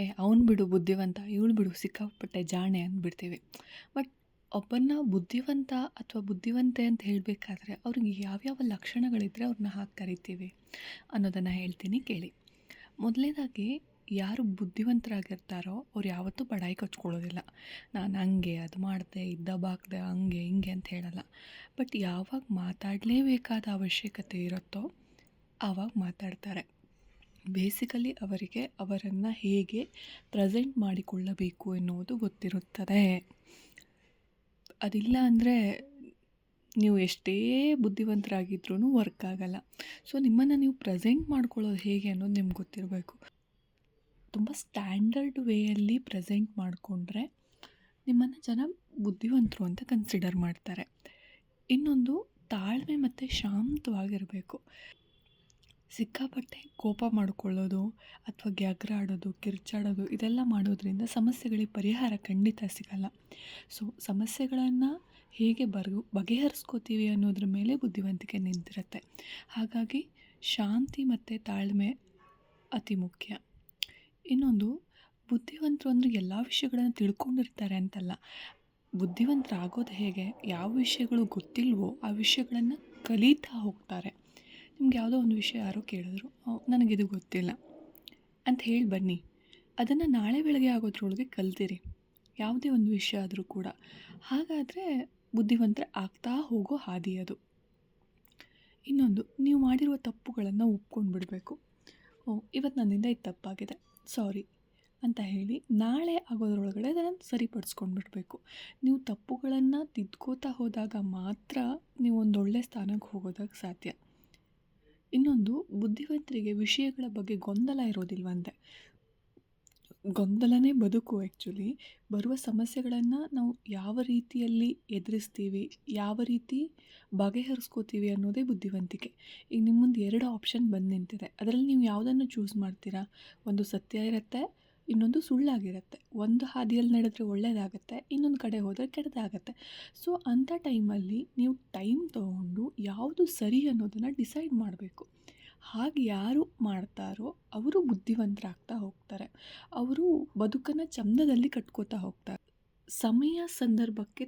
ಏ, ಅವ್ನು ಬಿಡು, ಬುದ್ಧಿವಂತ, ಇವಳು ಬಿಡು, ಸಿಕ್ಕಾಪಟ್ಟೆ ಜಾಣೆ ಅಂದ್ಬಿಡ್ತೀವಿ. ಬಟ್ ಒಬ್ಬನ್ನ ಬುದ್ಧಿವಂತ ಅಥವಾ ಬುದ್ಧಿವಂತೆ ಅಂತ ಹೇಳಬೇಕಾದ್ರೆ ಅವ್ರಿಗೆ ಯಾವ್ಯಾವ ಲಕ್ಷಣಗಳಿದ್ದರೆ ಅವ್ರನ್ನ ಹಾಕಿ ಕರಿತೀವಿ ಅನ್ನೋದನ್ನು ಹೇಳ್ತೀನಿ ಕೇಳಿ. ಮೊದಲನೇದಾಗಿ ಯಾರು ಬುದ್ಧಿವಂತರಾಗಿರ್ತಾರೋ ಅವ್ರು ಯಾವತ್ತೂ ಬಡಾಯಿ ಕೊಚ್ಕೊಳ್ಳೋದಿಲ್ಲ. ನಾನು ಹಂಗೆ, ಅದು ಮಾಡಿದೆ ಇದ್ದ ಬಾಕ್ದೆ ಹಂಗೆ, ಹಿಂಗೆ ಅಂತ ಹೇಳಲ್ಲ. ಬಟ್ ಯಾವಾಗ ಮಾತಾಡಲೇಬೇಕಾದ ಅವಶ್ಯಕತೆ ಇರುತ್ತೋ ಆವಾಗ ಮಾತಾಡ್ತಾರೆ. ಬೇಸಿಕಲಿ ಅವರಿಗೆ ಅವರನ್ನು ಹೇಗೆ ಪ್ರೆಸೆಂಟ್ ಮಾಡಿಕೊಳ್ಳಬೇಕು ಎನ್ನುವುದು ಗೊತ್ತಿರುತ್ತದೆ. ಅದಿಲ್ಲ ಅಂದರೆ ನೀವು ಎಷ್ಟೇ ಬುದ್ಧಿವಂತರಾಗಿದ್ರೂ ವರ್ಕ್ ಆಗಲ್ಲ. ಸೊ ನಿಮ್ಮನ್ನು ನೀವು ಪ್ರೆಸೆಂಟ್ ಮಾಡ್ಕೊಳ್ಳೋದು ಹೇಗೆ ಅನ್ನೋದು ನಿಮ್ಗೆ ಗೊತ್ತಿರಬೇಕು. ತುಂಬ ಸ್ಟ್ಯಾಂಡರ್ಡ್ ವೇಯಲ್ಲಿ ಪ್ರೆಸೆಂಟ್ ಮಾಡಿಕೊಂಡ್ರೆ ನಿಮ್ಮನ್ನು ಜನ ಬುದ್ಧಿವಂತರು ಅಂತ ಕನ್ಸಿಡರ್ ಮಾಡ್ತಾರೆ. ಇನ್ನೊಂದು ತಾಳ್ಮೆ ಮತ್ತು ಶಾಂತವಾಗಿರಬೇಕು. ಸಿಕ್ಕಾಪಟ್ಟೆ ಕೋಪ ಮಾಡಿಕೊಳ್ಳೋದು ಅಥವಾ ಗ್ಯಾಗ್ರ ಆಡೋದು, ಕಿರ್ಚಾಡೋದು, ಇದೆಲ್ಲ ಮಾಡೋದ್ರಿಂದ ಸಮಸ್ಯೆಗಳಿಗೆ ಪರಿಹಾರ ಖಂಡಿತ ಸಿಗಲ್ಲ. ಸೊ ಸಮಸ್ಯೆಗಳನ್ನು ಹೇಗೆ ಬರ್, ಬಗೆಹರಿಸ್ಕೋತೀವಿ ಅನ್ನೋದ್ರ ಮೇಲೆ ಬುದ್ಧಿವಂತಿಕೆ ನಿಂತಿರುತ್ತೆ. ಹಾಗಾಗಿ ಶಾಂತಿ ಮತ್ತು ತಾಳ್ಮೆ ಅತಿ ಮುಖ್ಯ. ಇನ್ನೊಂದು, ಬುದ್ಧಿವಂತರು ಅಂದರೆ ಎಲ್ಲ ವಿಷಯಗಳನ್ನು ತಿಳ್ಕೊಂಡಿರ್ತಾರೆ ಅಂತಲ್ಲ. ಬುದ್ಧಿವಂತರಾಗೋದು ಹೇಗೆ? ಯಾವ ವಿಷಯಗಳು ಗೊತ್ತಿಲ್ವೋ ಆ ವಿಷಯಗಳನ್ನು ಕಲಿತಾ ಹೋಗ್ತಾರೆ. ನಿಮ್ಗೆ ಯಾವುದೋ ಒಂದು ವಿಷಯ ಯಾರೋ ಕೇಳಿದ್ರು ನನಗಿದು ಗೊತ್ತಿಲ್ಲ. ಅಂತ ಹೇಳಿ ಬನ್ನಿ. ಅದನ್ನು ನಾಳೆ ಬೆಳಗ್ಗೆ ಆಗೋದ್ರೊಳಗೆ ಕಲ್ತಿರಿ. ಯಾವುದೇ ಒಂದು ವಿಷಯ ಆದರೂ ಕೂಡ. ಹಾಗಾದರೆ ಬುದ್ಧಿವಂತರ ಆಗ್ತಾ ಹೋಗೋ ಹಾದಿ ಅದು. ಇನ್ನೊಂದು, ನೀವು ಮಾಡಿರುವ ತಪ್ಪುಗಳನ್ನು ಒಪ್ಕೊಂಡು ಬಿಡಬೇಕು ಓ ಇವತ್ತು ನನ್ನಿಂದ ಇದು ತಪ್ಪಾಗಿದೆ. ಸಾರಿ ಅಂತ ಹೇಳಿ ನಾಳೆ ಆಗೋದ್ರೊಳಗಡೆ ಅದನ್ನು ಸರಿಪಡಿಸ್ಕೊಂಡು ಬಿಡಬೇಕು ನೀವು ತಪ್ಪುಗಳನ್ನು ತಿದ್ಕೋತಾ ಹೋದಾಗ ಮಾತ್ರ ನೀವು ಒಂದೊಳ್ಳೆ ಸ್ಥಾನಕ್ಕೆ ಹೋಗೋದಕ್ಕೆ ಸಾಧ್ಯ. ಇನ್ನೊಂದು ಬುದ್ಧಿವಂತರಿಗೆ ವಿಷಯಗಳ ಬಗ್ಗೆ ಗೊಂದಲ ಇರೋದಿಲ್ವಂತೆ. ಗೊಂದಲನೇ ಬದುಕು ಆ್ಯಕ್ಚುಲಿ ಬರುವ ಸಮಸ್ಯೆಗಳನ್ನು ನಾವು ಯಾವ ರೀತಿಯಲ್ಲಿ ಎದುರಿಸ್ತೀವಿ, ಯಾವ ರೀತಿ ಬಗೆಹರಿಸ್ಕೋತೀವಿ ಅನ್ನೋದೇ ಬುದ್ಧಿವಂತಿಕೆ. ಈಗ ನಿಮ್ಮ ಮುಂದೆ ಎರಡು ಆಪ್ಷನ್ ಬಂದು ನಿಂತಿದೆ. ಅದರಲ್ಲಿ ನೀವು ಯಾವುದನ್ನು ಚೂಸ್ ಮಾಡ್ತೀರಾ? ಒಂದು ಸತ್ಯ ಇರುತ್ತೆ, ಇನ್ನೊಂದು ಸುಳ್ಳಾಗಿರುತ್ತೆ. ಒಂದು ಹಾದಿಯಲ್ಲಿ ನಡೆದ್ರೆ ಒಳ್ಳೆಯದಾಗತ್ತೆ ಇನ್ನೊಂದು ಕಡೆ ಹೋದರೆ ಕೆಟ್ಟದಾಗತ್ತೆ. ಸೊ ಅಂಥ ಟೈಮಲ್ಲಿ ನೀವು ಟೈಮ್ ತೊಗೊಂಡು ಯಾವುದು ಸರಿ ಅನ್ನೋದನ್ನು ಡಿಸೈಡ್ ಮಾಡಬೇಕು. ಹಾಗೆ ಯಾರು ಮಾಡ್ತಾರೋ ಅವರು ಬುದ್ಧಿವಂತರಾಗ್ತಾ ಹೋಗ್ತಾರೆ. ಅವರು ಬದುಕನ್ನು ಚಂದದಲ್ಲಿ ಕಟ್ಕೋತಾ ಹೋಗ್ತಾರೆ. ಸಮಯ ಸಂದರ್ಭಕ್ಕೆ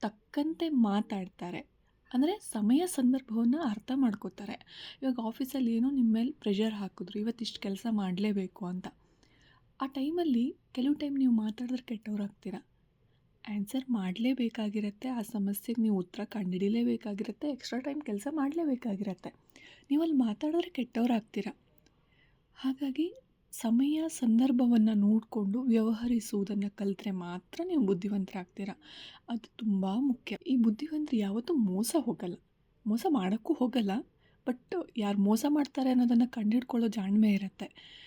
ತಕ್ಕಂತೆ ಮಾತಾಡ್ತಾರೆ. ಅಂದರೆ ಸಮಯ ಸಂದರ್ಭವನ್ನು ಅರ್ಥ ಮಾಡ್ಕೋತಾರೆ. ಇವಾಗ ಆಫೀಸಲ್ಲಿ ಏನೋ ನಿಮ್ಮ ಮೇಲೆ ಪ್ರೆಷರ್ ಹಾಕಿದ್ರು, ಇವತ್ತಿಷ್ಟು ಕೆಲಸ ಮಾಡಲೇಬೇಕು ಅಂತ. ಆ ಟೈಮಲ್ಲಿ ಕೆಲವು ಟೈಮ್ ನೀವು ಮಾತಾಡಿದ್ರೆ ಕೆಟ್ಟವರಾಗ್ತೀರ? ಆನ್ಸರ್ ಮಾಡಲೇಬೇಕಾಗಿರುತ್ತೆ. ಆ ಸಮಸ್ಯೆಗೆ ನೀವು ಉತ್ತರ ಕಂಡುಹಿಡಿಲೇಬೇಕಾಗಿರುತ್ತೆ. ಎಕ್ಸ್ಟ್ರಾ ಟೈಮ್ ಕೆಲಸ ಮಾಡಲೇಬೇಕಾಗಿರತ್ತೆ. ನೀವು ಅಲ್ಲಿ ಮಾತಾಡಿದ್ರೆ ಕೆಟ್ಟವರಾಗ್ತೀರ? ಹಾಗಾಗಿ ಸಮಯ, ಸಂದರ್ಭವನ್ನು ನೋಡಿಕೊಂಡು ವ್ಯವಹರಿಸುವುದನ್ನು ಕಲಿತ್ರೆ ಮಾತ್ರ ನೀವು ಬುದ್ಧಿವಂತರಾಗ್ತೀರ? ಅದು ತುಂಬ ಮುಖ್ಯ. ಈ ಬುದ್ಧಿವಂತರು ಯಾವತ್ತೂ ಮೋಸ ಹೋಗಲ್ಲ. ಮೋಸ ಮಾಡೋಕ್ಕೂ ಹೋಗಲ್ಲ. ಬಟ್ ಯಾರು ಮೋಸ ಮಾಡ್ತಾರೆ ಅನ್ನೋದನ್ನು ಕಂಡುಹಿಡ್ಕೊಳ್ಳೋ ಜಾಣ್ಮೆ ಇರುತ್ತೆ.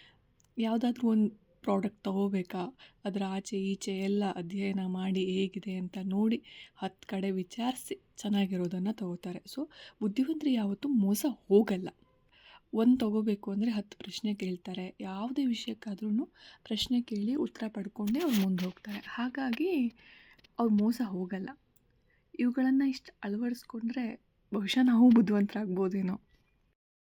ಯಾವುದಾದ್ರೂ ಒಂದು ಪ್ರಾಡಕ್ಟ್ ತಗೋಬೇಕಾ? ಅದರ ಆಚೆ ಈಚೆ ಎಲ್ಲ ಅಧ್ಯಯನ ಮಾಡಿ ಹೇಗಿದೆ ಅಂತ ನೋಡಿ ಹತ್ತು ಕಡೆ ವಿಚಾರಿಸಿ ಚೆನ್ನಾಗಿರೋದನ್ನು ತಗೋತಾರೆ. ಸೊ ಬುದ್ಧಿವಂತರು ಯಾವತ್ತೂ ಮೋಸ ಹೋಗಲ್ಲ. ಒಂದು ತಗೋಬೇಕು ಅಂದರೆ ಹತ್ತು ಪ್ರಶ್ನೆ ಕೇಳ್ತಾರೆ. ಯಾವುದೇ ವಿಷಯಕ್ಕಾದ್ರೂ ಪ್ರಶ್ನೆ ಕೇಳಿ ಉತ್ತರ ಪಡ್ಕೊಂಡೇ ಅವ್ರು ಮುಂದೆ ಹೋಗ್ತಾರೆ. ಹಾಗಾಗಿ ಅವ್ರು ಮೋಸ ಹೋಗಲ್ಲ. ಇವುಗಳನ್ನು ಇಷ್ಟು ಅಳವಡಿಸ್ಕೊಂಡ್ರೆ ಬಹುಶಃ ನಾವು ಬುದ್ಧಿವಂತರಾಗ್ಬೋದೇನೋ.